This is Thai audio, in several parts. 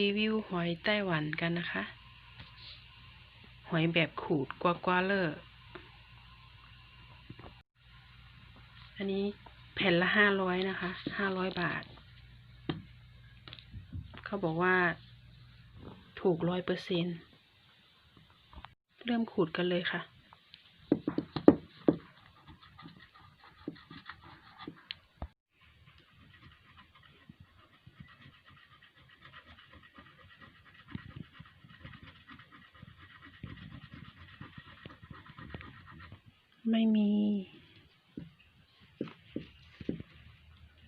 รีวิวหอยไต้หวันกันนะคะ หอยแบบขูดกวากวาเลอร์อันนี้แผ่นละห้าร้อยนะคะห้าร้อยบาท เขาบอกว่า ถูกร้อยเปอร์เซ็นเริ่มขูดกันเลยค่ะ ไม่มี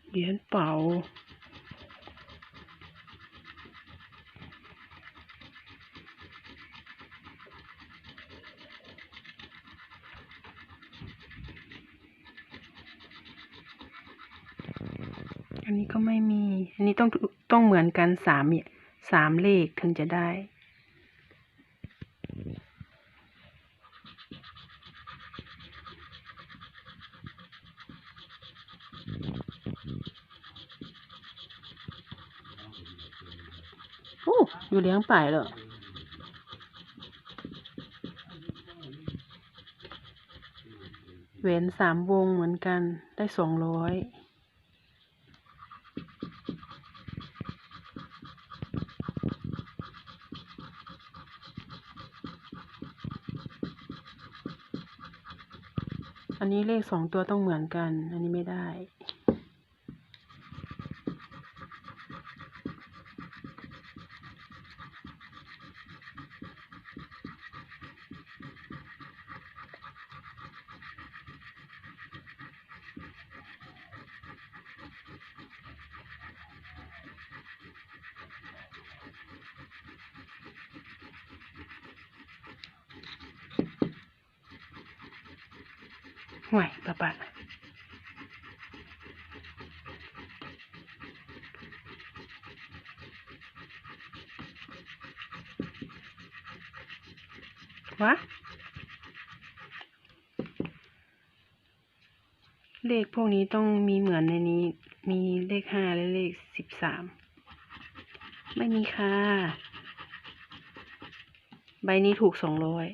เหรียญเป๋าอันนี้ก็ไม่มี อันนี้ต้องต้องเหมือนกันสามสามเลขถึงจะได้ อยู่เลี้ยงป่ายเหรอแหวนสามวงเหมือนกันได้สองร้อยอันนี้เลขสองตัวต้องเหมือนกัน อันนี้ไม่ได้ ห่วยปะปะวะเลขพวกนี้ต้องมีเหมือนในนี้ มีเลขห้าและเลขสิบสาม ไม่มีค่ะ ใบนี้ถูกสองร้อย